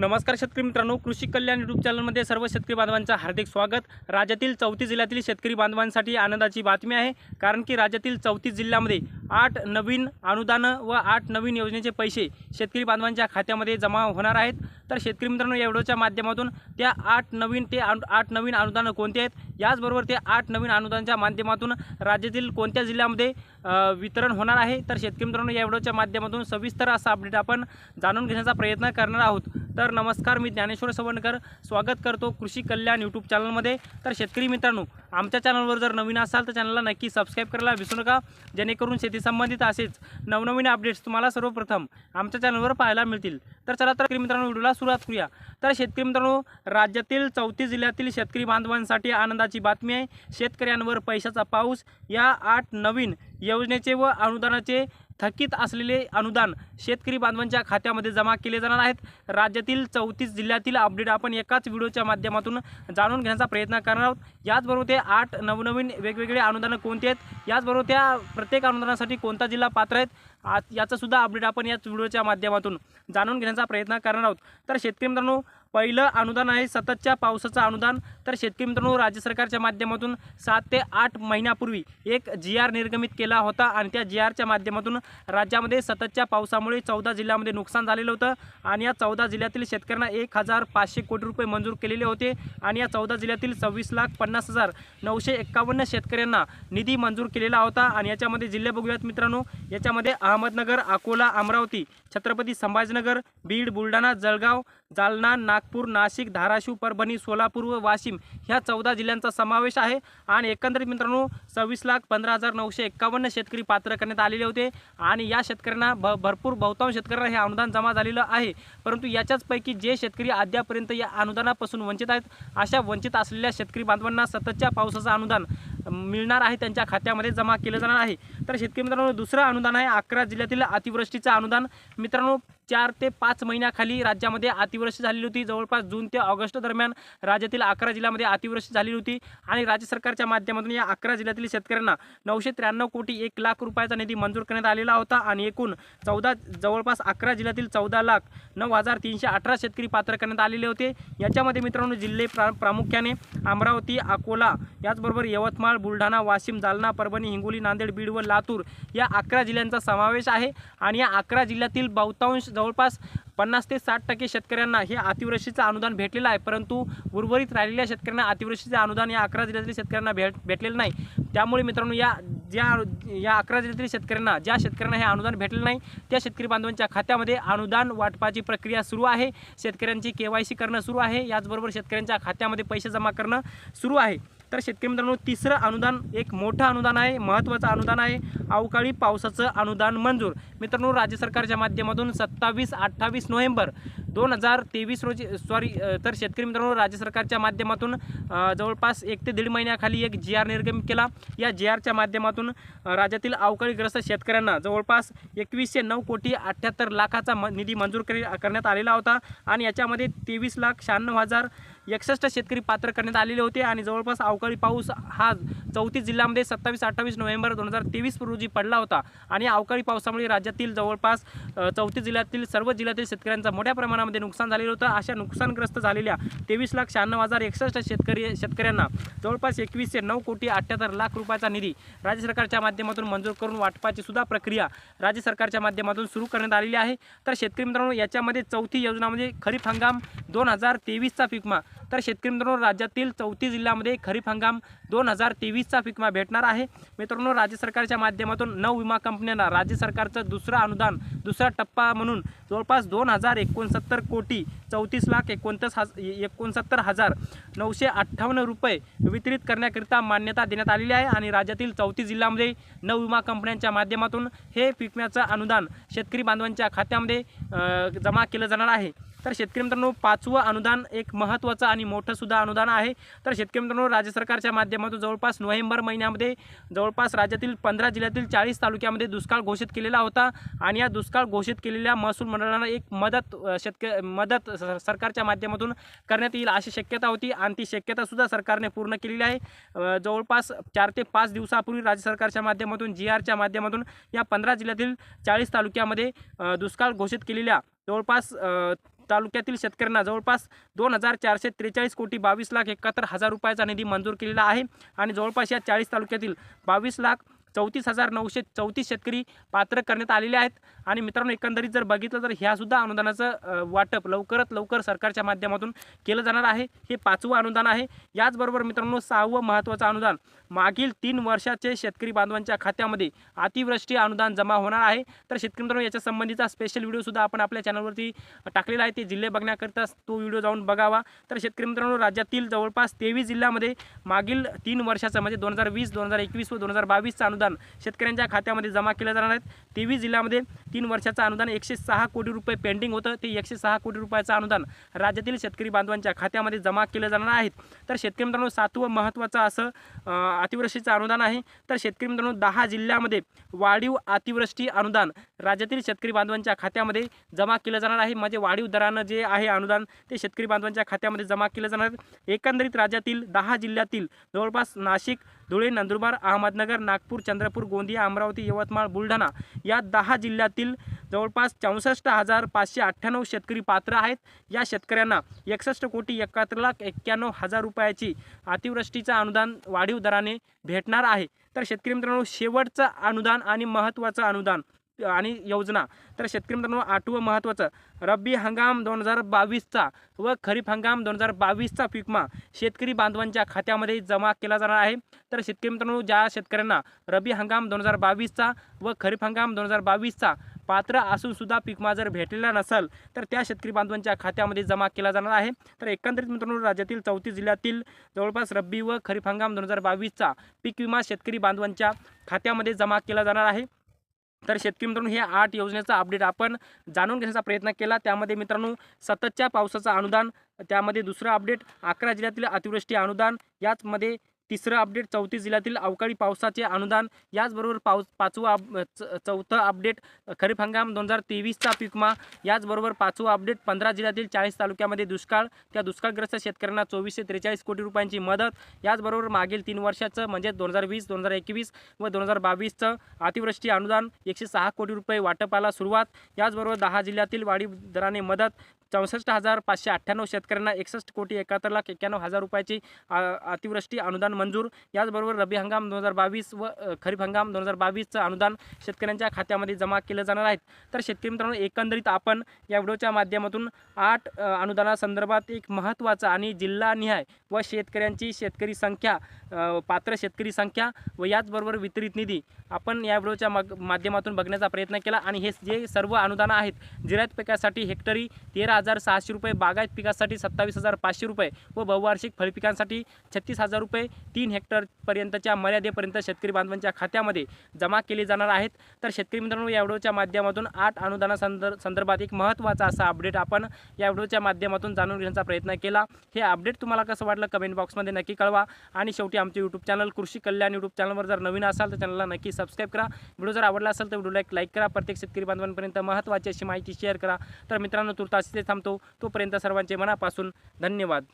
नमस्कार शेतकरी मित्रांनो कृषी कल्याण युट्यूब चॅनलमध्ये सर्व शेतकरी बांधवांचं हार्दिक स्वागत. राज्यातील चौतीस जिल्ह्यातील शेतकरी बांधवांसाठी आनंदाची बातमी आहे कारण की राज्यातील चौतीस जिल्ह्यामध्ये आठ नवीन अनुदानं व आठ नवीन योजनेचे पैसे शेतकरी बांधवांच्या खात्यामध्ये जमा होणार आहेत. तर शेतकरी मित्रांनो या व्हिडिओच्या माध्यमातून त्या आठ नवीन ते आठ आठ नवीन अनुदानं कोणते आहेत याचबरोबर ते आठ नवीन अनुदानाच्या माध्यमातून राज्यातील कोणत्या जिल्ह्यामध्ये वितरण होणार आहे? तर शेतकरी मित्रांनो या व्हिडिओच्या माध्यमातून सविस्तर असा अपडेट आपण जाणून घेण्याचा प्रयत्न करणार आहोत. तर नमस्कार मी ज्ञानेश्वर सवणकर स्वागत करतो कृषी कल्याण यूट्यूब चॅनलमध्ये तर शेतकरी मित्रांनो आमच्या चॅनलवर जर नवीन असाल तर चॅनलला नक्की सबस्क्राईब करायला विसरू नका. जेणेकरून शेतीसंबंधित असेच नवनवीन अपडेट्स तुम्हाला सर्वप्रथम आमच्या चॅनलवर पाहायला मिळतील. तर चला तर मित्रांनो व्हिडिओला सुरुवात करूया. तर शेतकरी मित्रांनो राज्यातील चौतीस जिल्ह्यातील शेतकरी बांधवांसाठी आनंदाची बातमी आहे. शेतकऱ्यांवर पैशाचा पाऊस या आठ नवीन योजनेचे व अनुदानाचे थकीत असलेले अनुदान शेतकरी बांधवांच्या खात्यामध्ये जमा केले जाणार आहेत. राज्यातील चौतीस जिल्ह्यातील अपडेट आपण एकाच व्हिडिओच्या माध्यमातून जाणून घेण्याचा प्रयत्न करणार आहोत. याचबरोबर ते आठ नवनवीन वेगवेगळे अनुदानं कोणते आहेत? याचबरोबर त्या प्रत्येक अनुदानासाठी कोणता जिल्हा पात्र आहेत? आज अपडेट आपण याच व्हिडिओच्या माध्यमातून जाणून घेण्याचा प्रयत्न करणार आहोत. तर शेतकरी मित्रांनो पहिलं अनुदान आहे सततच्या पावसाचं अनुदान. तर शेतकरी मित्रांनो राज्य सरकारच्या माध्यमातून सात ते आठ महिन्यापूर्वी एक जी आर निर्गमित केला होता आणि त्या जी आरच्या माध्यमातून राज्यामध्ये सततच्या पावसामुळे चौदा जिल्ह्यामध्ये नुकसान झालेलं होतं आणि या चौदा जिल्ह्यातील शेतकऱ्यांना एक हजार पाचशे कोटी रुपये मंजूर केलेले होते आणि या चौदा जिल्ह्यातील सव्वीस लाख पन्नास हजार नऊशे एक्कावन्न शेतकऱ्यांना निधी मंजूर केलेला होता. आणि याच्यामध्ये जिल्हे बघूयात मित्रांनो याच्यामध्ये अहमदनगर अकोला अमरावती छत्रपती संभाजीनगर बीड बुलढाणा जळगाव जालना नागपूर नाशिक धाराशिव परभणी सोलापूर व वाशिम ह्या चौदा जिल्ह्यांचा समावेश आहे. आणि एकंदरीत मित्रांनो सव्वीस लाख पंधरा हजार नऊशे एक्कावन्न शेतकरी पात्र करण्यात आलेले होते. आणि या शेतकऱ्यांना भ भरपूर बहुतांश शेतकऱ्यांना हे अनुदान जमा झालेलं आहे. परंतु याच्याचपैकी जे शेतकरी अद्यापर्यंत या अनुदानापासून वंचित आहेत अशा वंचित असलेल्या शेतकरी बांधवांना सततच्या पावसाचं अनुदान मिळणार आहे त्यांच्या खात्यामध्ये जमा केलं जाणार आहे. तर शेतकरी मित्रांनो दुसरं अनुदान आहे अकरा जिल्ह्यातील अतिवृष्टीचं अनुदान. मित्रांनो चार ते पाच महिन्याखाली राज्यामध्ये अतिवृष्टी झालेली होती. जवळपास जून ते ऑगस्ट दरम्यान राज्यातील अकरा जिल्ह्यामध्ये अतिवृष्टी झालेली होती आणि राज्य सरकारच्या माध्यमातून या अकरा जिल्ह्यातील शेतकऱ्यांना नऊशे त्र्याण्णव कोटी एक लाख रुपयाचा निधी मंजूर करण्यात आलेला होता आणि एकूण चौदा जवळपास अकरा जिल्ह्यातील चौदा लाख नऊ हजार तीनशे अठरा शेतकरी पात्र करण्यात आलेले होते. याच्यामध्ये मित्रांनो जिल्हे प्रा प्रामुख्याने अमरावती अकोला याचबरोबर यवतमाळ बुलढाणा वाशिम जालना परभणी हिंगोली नांदेड बीड व लातूर या अकरा जिल्ह्यांचा समावेश आहे. आणि या अकरा जिल्ह्यातील बहुतांश जवळपास पन्नास ते साठ टक्के शेतकऱ्यांना हे अतिवृष्टीचं अनुदान भेटलेलं आहे. परंतु उर्वरित राहिलेल्या शेतकऱ्यांना अतिवृष्टीचे अनुदान या अकरा जिल्ह्यातील शेतकऱ्यांना भेट भेटलेलं नाही. त्यामुळे मित्रांनो या ज्या या अकरा जिल्ह्यातील शेतकऱ्यांना ज्या शेतकऱ्यांना हे अनुदान भेटलेलं नाही त्या शेतकरी बांधवांच्या खात्यामध्ये अनुदान वाटपाची प्रक्रिया सुरू आहे. शेतकऱ्यांची के वाय सी करणं सुरू आहे. याचबरोबर शेतकऱ्यांच्या खात्यामध्ये पैसे जमा करणं सुरू आहे. तर शेतकरी मित्रांनो तिसरं अनुदान एक मोठं अनुदान आहे महत्त्वाचं अनुदान आहे अवकाळी पावसाचं अनुदान मंजूर. मित्रांनो राज्य सरकारच्या माध्यमातून सत्तावीस अठ्ठावीस नोव्हेंबर दोन हजार तेवीस रोजी सॉरी तर शेतकरी मित्रांनो राज्य सरकारच्या माध्यमातून जवळपास एक ते दीड महिन्याखाली एक जी आर निर्गमित केला. या जी आरच्या माध्यमातून राज्यातील अवकाळीग्रस्त शेतकऱ्यांना जवळपास एकवीसशे नऊ कोटी अठ्ठ्याहत्तर लाखाचा म निधी मंजूर करी करण्यात आलेला होता. आणि याच्यामध्ये तेवीस लाख शहाण्णव हजार एकसष्ट शेतकरी पात्र करण्यात आलेले होते. आणि जवळपास अवकाळी पाऊस हा चौतीस जिल्ह्यामध्ये सत्तावीस अठ्ठावीस नोव्हेंबर दोन हजार तेवीस रोजी पडला होता. आणि अवकाळी पावसामुळे राज्यातील जवळपास चौतीस जिल्ह्यातील सर्व जिल्ह्यातील शेतकऱ्यांचा मोठ्या प्रमाणात प्रमाणामध्ये नुकसान झालेलं होतं. अशा नुकसानग्रस्त झालेल्या तेवीस लाख शहाण्णव हजार एकसष्ट शेतकरी शेतकऱ्यांना जवळपास एकवीसशे नऊ कोटी अठ्ठ्याहत्तर लाख रुपयाचा निधी राज्य सरकारच्या माध्यमातून मंजूर करून वाटपाची सुद्धा प्रक्रिया राज्य सरकारच्या माध्यमातून सुरू करण्यात आलेली आहे. तर शेतकरी मित्रांनो याच्यामध्ये चौथी योजना म्हणजे खरीप हंगाम दोन हजार तेवीसचा फिकमा तर शेतकरी मित्रांनो राज्यातील चौथी जिल्ह्यामध्ये खरीप हंगाम दोन हजार तेवीसचा फिकमा भेटणार आहे. मित्रांनो राज्य सरकारच्या माध्यमातून नऊ विमा कंपन्यांना राज्य सरकारचं दुसरं अनुदान दुसरा टप्पा म्हणून जवळपास दोन हजार एकोणसत्तर कोटी चौतीस लाख एकोणतीस हज एकोणसत्तर हजार नऊशे अठ्ठावन्न रुपये वितरित करण्याकरिता मान्यता देण्यात आलेली आहे आणि राज्यातील चौतीस जिल्ह्यामध्ये नऊ विमा कंपन्यांच्या माध्यमातून हे पिकम्याचं अनुदान शेतकरी बांधवांच्या खात्यामध्ये जमा केलं जाणार आहे. तर शेतकरी मित्रांनो पाचवं अनुदान एक महत्त्वाचं आणि मोठंसुद्धा अनुदान आहे. तर शेतकरी मित्रांनो राज्य सरकारच्या माध्यमातून जवळपास नोव्हेंबर महिन्यामध्ये जवळपास राज्यातील पंधरा जिल्ह्यातील चाळीस तालुक्यामध्ये दुष्काळ घोषित केलेला होता. आणि या दुष्काळ घोषित केलेल्या महसूल मंडळानं एक मदत शेतक मदत स- सरकारच्या माध्यमातून करण्यात येईल अशी शक्यता होती. आणि ती शक्यतासुद्धा सरकारने पूर्ण केलेली आहे. जवळपास चार ते पाच दिवसापूर्वी राज्य सरकारच्या माध्यमातून जी आरच्या माध्यमातून या पंधरा जिल्ह्यातील चाळीस तालुक्यामध्ये दुष्काळ घोषित केलेल्या जवळपास तालुक्यातील शेतकऱ्यांना जवळपास दोन हजार चारशे त्रेचाळीस कोटी बावीस लाख एकाहत्तर हजार रुपयाचा निधी मंजूर केलेला आहे. आणि जवळपास या चाळीस तालुक्यातील बावीस लाख चौतीस हजार नऊशे चौतीस शेतकरी पात्र करण्यात आलेले आहेत. आणि मित्रांनो एकंदरीत जर बघितलं तर ह्यासुद्धा अनुदानाचं वाटप लवकरात लवकर सरकारच्या माध्यमातून केलं जाणार आहे. हे पाचवं अनुदान आहे. याचबरोबर मित्रांनो सहावं महत्त्वाचं अनुदान. मागील तीन वर्षाचे शेतकरी बांधवांच्या खात्यामध्ये अतिवृष्टी अनुदान जमा होणार आहे. तर शेतकरी मित्रांनो याच्या संबंधीचा स्पेशल व्हिडिओसुद्धा आपण आपल्या चॅनलवरती टाकलेला आहे. ते जिल्हे बघण्याकरिता तो व्हिडिओ जाऊन बघावा. तर शेतकरी मित्रांनो राज्यातील जवळपास तेवीस जिल्ह्यामध्ये मागील तीन वर्षाचं म्हणजे दोन हजार वीस दोन हजार एकवीस व दोन हजार बावीसचं अनुदान शेतकऱ्यांच्या खात्यामध्ये जमा केलं जाणार आहेत तेवीस जिल्ह्यामध्ये तीन वर्षाचं अनुदान एकशे सहा कोटी रुपये पेंडिंग होतं. ते एकशे सहा कोटी रुपयाचं अनुदान राज्यातील शेतकरी बांधवांच्या खात्यामध्ये जमा केलं जाणार आहेत तर शेतकरी मित्रांनो सातवं महत्त्वाचं असं अतिवृष्टीचं अनुदान आहे. तर शेतकरी मित्रांनो दहा जिल्ह्यामध्ये वाढीव अतिवृष्टी अनुदान राज्यातील शेतकरी बांधवांच्या खात्यामध्ये जमा केलं जाणार आहे. म्हणजे वाढीव दरानं जे आहे अनुदान ते शेतकरी बांधवांच्या खात्यामध्ये जमा केलं जाणार आहे. एकंदरीत राज्यातील दहा जिल्ह्यातील जवळपास नाशिक धुळे नंदुरबार अहमदनगर नागपूर चंद्रपूर गोंदिया अमरावती यवतमाळ बुलढाणा या दहा जिल्ह्यातील जवळपास चौसष्ट हजार पाचशे अठ्ठ्याण्णव शेतकरी पात्र आहेत. या शेतकऱ्यांना एकसष्ट कोटी एकाहत्तर लाख एक्क्याण्णव हजार रुपयाची अतिवृष्टीचं अनुदान वाढीव दराने भेटणार आहे. तर शेतकरी मित्रांनो शेवटचं अनुदान आणि महत्त्वाचं अनुदान आणि योजना. तर शेतकरी मित्रांनो आठवं महत्त्वाचं. रब्बी हंगाम दोन हजार बावीसचा व खरीप हंगाम दोन हजार बावीसचा पिकमा शेतकरी बांधवांच्या खात्यामध्ये जमा केला जाणार आहे. तर शेतकरी मित्रांनो ज्या शेतकऱ्यांना रब्बी हंगाम दोन हजार बावीसचा व खरीप हंगाम दोन हजार बावीसचा पात्र असूनसुद्धा पिकमा पीकमा जर भेटलेला नसेल तर त्या शेतकरी बांधवांच्या खात्यामध्ये जमा केला जाणार आहे. तर एकंदरीत मित्रांनो राज्यातील चौतीस जिल्ह्यातील जवळपास रब्बी व खरीप हंगाम दोन हजार बावीसचा पीक विमा शेतकरी बांधवांच्या खात्यामध्ये जमा केला जाणार आहे. तर शेतकरी मित्रांनो हे आठ योजनेचा अपडेट आपण जाणून घेण्याचा प्रयत्न केला. त्यामध्ये मित्रांनो सततच्या पावसाचं अनुदान त्यामध्ये दुसरं अपडेट अकरा जिल्ह्यातील अतिवृष्टी अनुदान याचमध्ये तिसरं अपडेट चौतीस जिल्ह्यातील अवकाळी पावसाचे अनुदान याचबरोबर पाऊस पाचवं अप च- चौथं अपडेट खरीप हंगाम दोन हजार तेवीसचा पिकमा याचबरोबर पाचवं अपडेट पंधरा जिल्ह्यातील चाळीस तालुक्यामध्ये दुष्काळ त्या दुष्काळग्रस्त शेतकऱ्यांना चोवीसशे त्रेचाळीस कोटी रुपयांची मदत याचबरोबर मागील तीन वर्षाचं म्हणजे दोन हजार वीस दोन हजार एकवीस व दोन हजार बावीसचं अतिवृष्टी अनुदान एकशे सहा कोटी रुपये वाटपाला सुरुवात याचबरोबर दहा जिल्ह्यातील वाढीव दराने मदत चौसष्ट हजार पाचशे अठ्ठ्याण्णव शेतकऱ्यांना एकसष्ट कोटी एकाहत्तर लाख एक्क्याण्णव हजार रुपयाची अतिवृष्टी अनुदान मंजूर. याचबरोबर रब्बी हंगाम दोन हजार बावीस व खरीप हंगाम दोन हजार बावीसचं अनुदान शेतकऱ्यांच्या खात्यामध्ये जमा केलं जाणार आहेत तर शेतकरी मित्रांनो एकंदरीत आपण या व्हिडिओच्या माध्यमातून आठ अनुदानासंदर्भात एक महत्त्वाचा आणि जिल्हानिहाय व शेतकऱ्यांची शेतकरी संख्या पात्र शेतकरी संख्या व याचबरोबर वितरित निधी आपण या व्हिडिओच्या माग माध्यमातून बघण्याचा प्रयत्न केला. आणि हे जे सर्व अनुदानं आहेत जिरायत पिकासाठी हेक्टरी तेरा हजार सहाशे रुपये बागायत पिकासाठी सत्तावीस हजार पाचशे रुपये व बहुवार्षिक फळपिकांसाठी छत्तीस हजार रुपये तीन हेक्टरपर्यंतच्या मर्यादेपर्यंत शेतकरी बांधवांच्या खात्यामध्ये जमा केले जाणार आहेत. तर शेतकरी मित्रांनो या व्हिडिओच्या माध्यमातून आठ अनुदानासंदर संदर्भात एक महत्त्वाचा असा अपडेट आपण या व्हिडिओच्या माध्यमातून जाणून घेण्याचा प्रयत्न केला. हे अपडेट तुम्हाला कसं वाटलं कमेंट बॉक्समध्ये नक्की कळवा. आणि शेवटी आमचे यूट्यूब चॅनल कृषी कल्याण यूट्यूब चॅनलवर जर नवीन असाल तर चॅनलला नक्की सबस्क्राईब करा. व्हिडिओ जर आवडला असेल तर व्हिडिओला एक लाईक करा. प्रत्येक शेतकरी बांधवांपर्यंत महत्त्वाची अशी माहिती शेअर करा. तर मित्रांनो तुर्तास ते थांबतो. तोपर्यंत सर्वांचे मनापासून धन्यवाद.